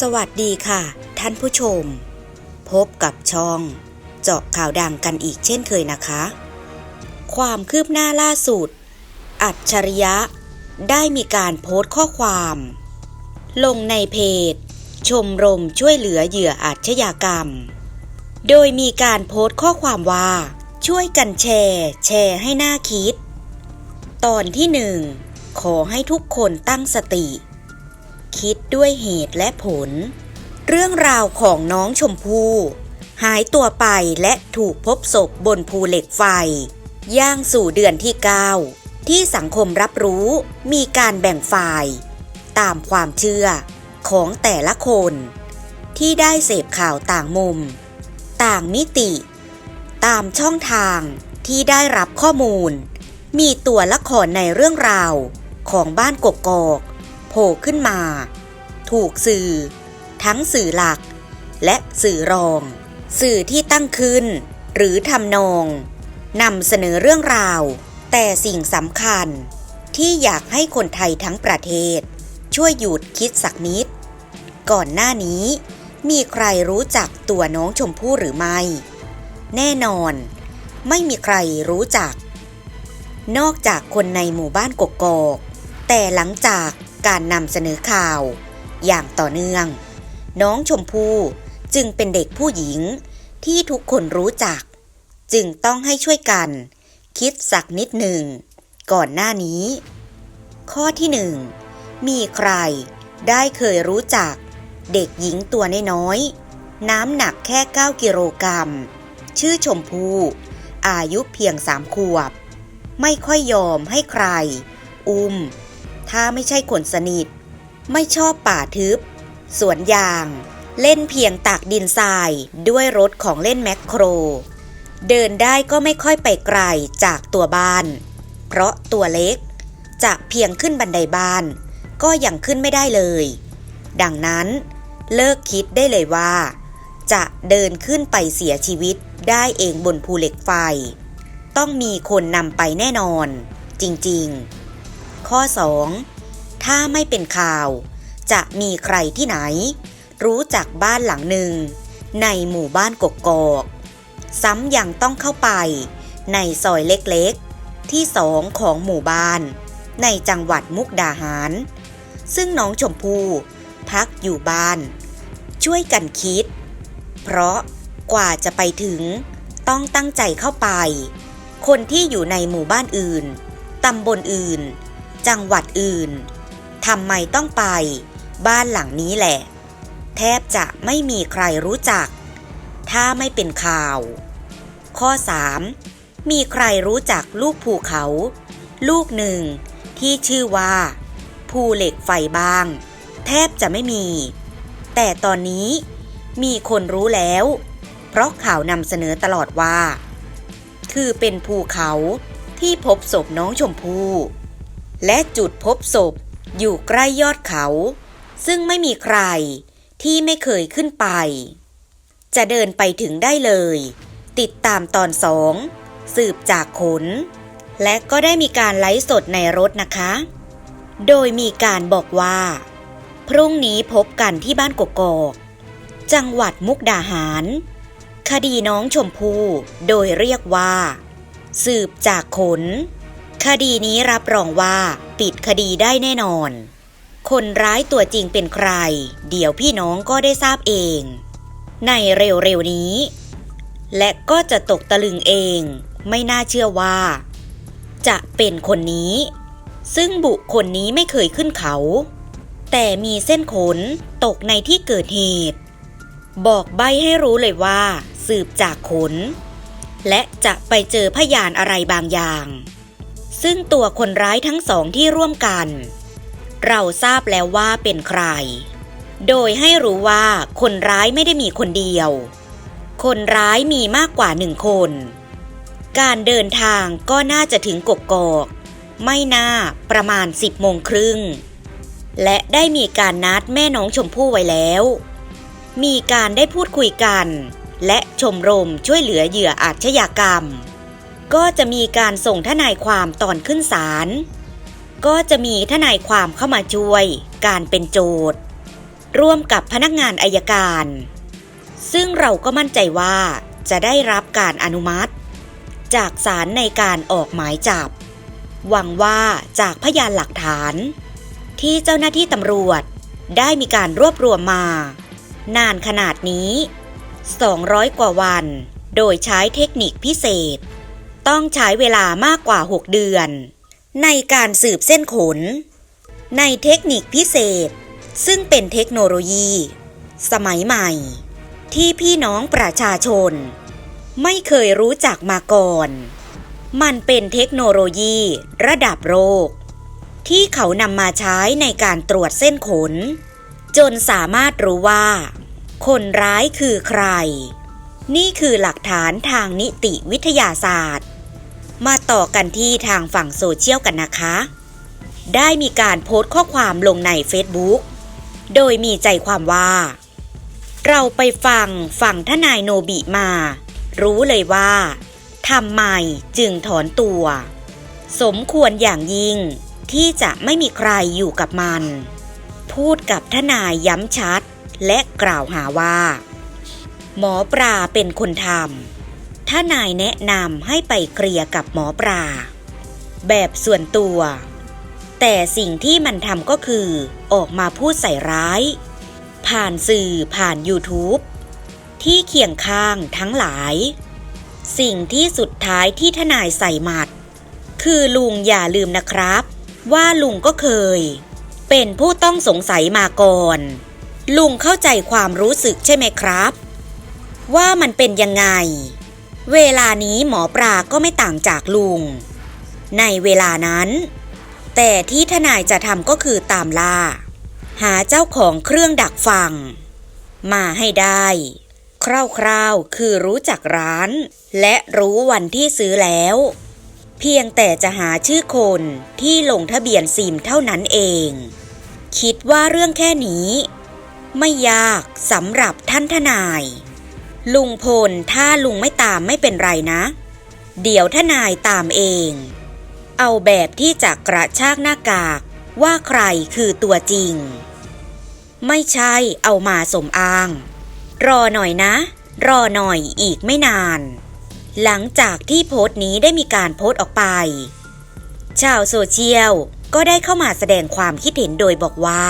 สวัสดีค่ะ ท่านผู้ชม พบกับช่อง เจาะข่าวดังกันอีกเช่นเคยนะคะ ความคืบหน้าล่าสุด อัจฉริยะ ได้มีการโพสต์ข้อความ ลงในเพจ ชมรมช่วยเหลือเหยื่ออาชญากรรม โดยมีการโพสต์ข้อความว่า ช่วยกันแชร์ แชร์ให้หน่าคิด ตอนที่หนึ่งขอให้ทุกคนตั้งสติ คิดด้วยเหตุและผล เรื่องราวของน้องชมพู่หายตัวไปและถูกพบศพบนภูเหล็กไฟ ย่างสู่เดือนที่ 9 ที่สังคมรับรู้มีการแบ่งฝ่าย ตามความเชื่อของแต่ละคน ที่ได้เสพข่าวต่างมุม ต่างมิติ ตามช่องทางที่ได้รับข้อมูล มีตัวละครในเรื่องราวของบ้านกกอก โผล่ขึ้นมา ถูกสื่อ ทั้งสื่อหลัก และสื่อรอง สื่อที่ตั้งขึ้น หรือทำนองนำเสนอเรื่องราว แต่สิ่งสำคัญ ที่อยากให้คนไทยทั้งประเทศ ช่วยหยุดคิดสักนิด ก่อนหน้านี้ มีใครรู้จักตัวน้องชมพู่หรือไม่ แน่นอน ไม่มีใครรู้จัก นอกจากคนในหมู่บ้านกกอกแต่หลังจาก การนำเสนอข่าว อย่างต่อเนื่อง น้องชมพู่จึงเป็นเด็กผู้หญิงที่ทุกคนรู้จัก จึงต้องให้ช่วยกัน คิดสักนิดหนึ่ง ก่อนหน้านี้ ข้อที่หนึ่งมีใครได้เคยรู้จัก เด็กหญิงตัวน้อยๆน้ำหนักแค่ 9 กิโลกรัม ชื่อชมพู่อายุเพียงสามขวบ ไม่ค่อยยอมให้ใคร อุ้ม ถ้าไม่ใช่คนสนิท ไม่ชอบป่าทึบ สวนยาง เล่นเพียงตักดินทราย ด้วยรถของเล่นแมคโคร เดินได้ก็ไม่ค่อยไปไกลจากตัวบ้าน เพราะตัวเล็ก จะเพียงขึ้นบันไดบ้าน ก็ยังขึ้นไม่ได้เลย ดังนั้น เลิกคิดได้เลยว่า จะเดินขึ้นไปเสียชีวิตได้เองบนภูเหล็กไฟ ต้องมีคนนำไปแน่นอน จริง ๆ ข้อ 2. ถ้าไม่เป็นข่าว จะมีใครที่ไหน รู้จักบ้านหลังหนึ่ง ในหมู่บ้านกกอก ซ้ำยังต้องเข้าไป ในซอยเล็กๆ ที่สองของหมู่บ้าน ในจังหวัดมุกดาหาร ซึ่งน้องชมพู่พักอยู่บ้าน ช่วยกันคิด เพราะกว่าจะไปถึง ต้องตั้งใจเข้าไป คนที่อยู่ในหมู่บ้านอื่น ตำบลอื่น จังหวัดอื่นทำไมต้องไป บ้านหลังนี้แหละ แทบจะไม่มีใครรู้จัก ถ้าไม่เป็นข่าว ข้อ 3. มีใครรู้จักลูกภูเขา ลูกหนึ่ง ที่ชื่อว่า ภูเหล็กไฟบาง แทบจะไม่มี แต่ตอนนี้มีคนรู้แล้ว เพราะข่าวนำเสนอตลอดว่า คือเป็นภูเขาที่พบศพน้องชมพู่ และจุดพบศพอยู่ใกล้ยอดเขา ซึ่งไม่มีใครที่ไม่เคยขึ้นไป จะเดินไปถึงได้เลย ติดตามตอนสองสืบจากขน และก็ได้มีการไลฟ์สดในรถนะคะ โดยมีการบอกว่า พรุ่งนี้พบกันที่บ้านกกอกจังหวัดมุกดาหาร คดีน้องชมพู่โดยเรียกว่า สืบจากขน คดีนี้รับรองว่า ปิดคดีได้แน่นอน คนร้ายตัวจริงเป็นใคร เดี๋ยวพี่น้องก็ได้ทราบเอง ในเร็วๆนี้ และก็จะตกตะลึงเอง ไม่น่าเชื่อว่า จะเป็นคนนี้ ซึ่งบุคคลนี้ไม่เคยขึ้นเขา แต่มีเส้นขนตกในที่เกิดเหตุ บอกใบให้รู้เลยว่า สืบจากขนและจะไปเจอพยานอะไรบางอย่าง ซึ่งตัวคนร้ายทั้งสองที่ร่วมกัน เราทราบแล้วว่าเป็นใคร โดยให้รู้ว่าคนร้ายไม่ได้มีคนเดียว คนร้ายมีมากกว่าหนึ่งคน การเดินทางก็น่าจะถึงกกกอกไม่น่าประมาณสิบโมงครึ่ง และได้มีการนัดแม่น้องชมพู่ไว้แล้ว มีการได้พูดคุยกัน และชมรมช่วยเหลือเหยื่ออาชญากรรม ก็จะมีการส่งทนายความตอนขึ้นศาล ก็จะมีทนายความเข้ามาช่วย การเป็นโจทย์ ร่วมกับพนักงานอายการ ซึ่งเราก็มั่นใจว่าจะได้รับการอนุมัติ จากศาลในการออกหมายจับ หวังว่าจากพยานหลักฐาน ที่เจ้าหน้าที่ตำรวจได้มีการรวบรวมมา นานขนาดนี้ 200 กว่าวัน โดยใช้เทคนิคพิเศษ ต้องใช้เวลามากกว่า 6 เดือน ในการสืบเส้นขน ในเทคนิคพิเศษ ซึ่งเป็นเทคโนโลยี สมัยใหม่ ที่พี่น้องประชาชน ไม่เคยรู้จักมาก่อน มันเป็นเทคโนโลยีระดับโลกที่เขานำมาใช้ในการตรวจเส้นขน จนสามารถรู้ว่า คนร้ายคือใคร นี่คือหลักฐานทางนิติวิทยาศาสตร์ มาต่อกันที่ทางฝั่งโซเชียลกันนะคะ ได้มีการโพสต์ข้อความลงใน Facebook โดยมีใจความว่า เราไปฟังฝั่งทนายโนบิมา รู้เลยว่าทำไมจึงถอนตัว สมควรอย่างยิ่งที่จะไม่มีใครอยู่กับมัน พูดกับทนายย้ำชัด และกล่าวหาว่า หมอปลาเป็นคนทำทนายแนะนำให้ไปเคลียร์กับหมอปลา แบบส่วนตัว แต่สิ่งที่มันทำก็คือ ออกมาพูดใส่ร้าย ผ่านสื่อผ่าน YouTube ที่เคียงข้างทั้งหลาย สิ่งที่สุดท้ายที่ทนายใส่หมัด คือลุงอย่าลืมนะครับ ว่าลุงก็เคย เป็นผู้ต้องสงสัยมาก่อน ลุงเข้าใจความรู้สึกใช่ไหมครับ ว่ามันเป็นยังไง เวลานี้หมอปลาก็ไม่ต่างจากลุง ในเวลานั้น แต่ที่ทนายจะทำก็คือตามล่า หาเจ้าของเครื่องดักฟัง มาให้ได้ คร่าวๆคือรู้จักร้าน และรู้วันที่ซื้อแล้ว เพียงแต่จะหาชื่อคนที่ลงทะเบียนซิมเท่านั้นเอง คิดว่าเรื่องแค่นี้ ไม่ยากสำหรับท่านทนาย ลุงพลถ้าลุงไม่ตามไม่เป็นไรนะ เดี๋ยวทนายตามเอง เอาแบบที่จะกระชากหน้ากาก ว่าใครคือตัวจริง ไม่ใช่เอามาสมอ้าง รอหน่อยนะ รอหน่อยอีกไม่นาน หลังจากที่โพสต์นี้ได้มีการโพสต์ออกไป ชาวโซเชียลก็ได้เข้ามาแสดงความคิดเห็นโดยบอกว่า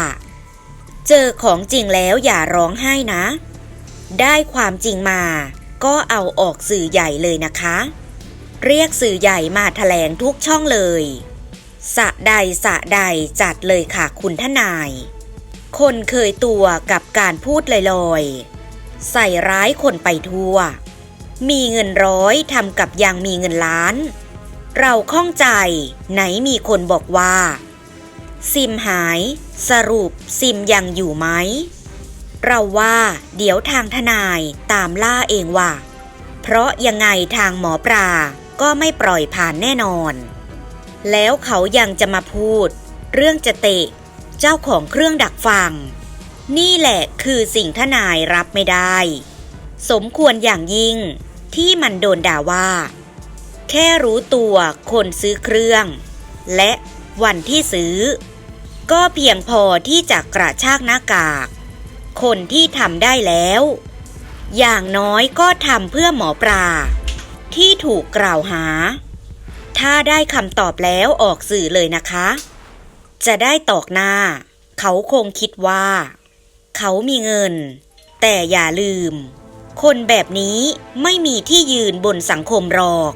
เจอของจริงแล้วอย่าร้องไห้นะ ได้ความจริงมา ก็เอาออกสื่อใหญ่เลยนะคะ เรียกสื่อใหญ่มาแถลงทุกช่องเลย สะใดสะใดจัดเลยค่ะคุณทนาย คนเคยตัวกับการพูดลอยๆ ใส่ร้ายคนไปทั่ว มีเงินร้อยทำกับยังมีเงินล้าน เราข้องใจไหนมีคนบอกว่า ซิมหาย สรุปซิมยังอยู่ไหม เราว่าเดี๋ยวทางทนายตามล่าเองว่าเพราะยังไงทางหมอปลาก็ไม่ปล่อยผ่านแน่นอน แล้วเขายังจะมาพูด เรื่องจะเตะ เจ้าของเครื่องดักฟัง นี่แหละคือสิ่งทนายรับไม่ได้ สมควรอย่างยิ่งที่มันโดนด่าว่า แค่รู้ตัวคนซื้อเครื่อง และวันที่ซื้อ ก็เพียงพอที่จะกระชากหน้ากาก คนที่ทำได้แล้ว อย่างน้อยก็ทำเพื่อหมอปลา ที่ถูกกล่าวหา ถ้าได้คำตอบแล้วออกสื่อเลยนะคะ จะได้ตอกหน้า เขาคงคิดว่า เขามีเงิน แต่อย่าลืม คนแบบนี้ไม่มีที่ยืนบนสังคมหรอก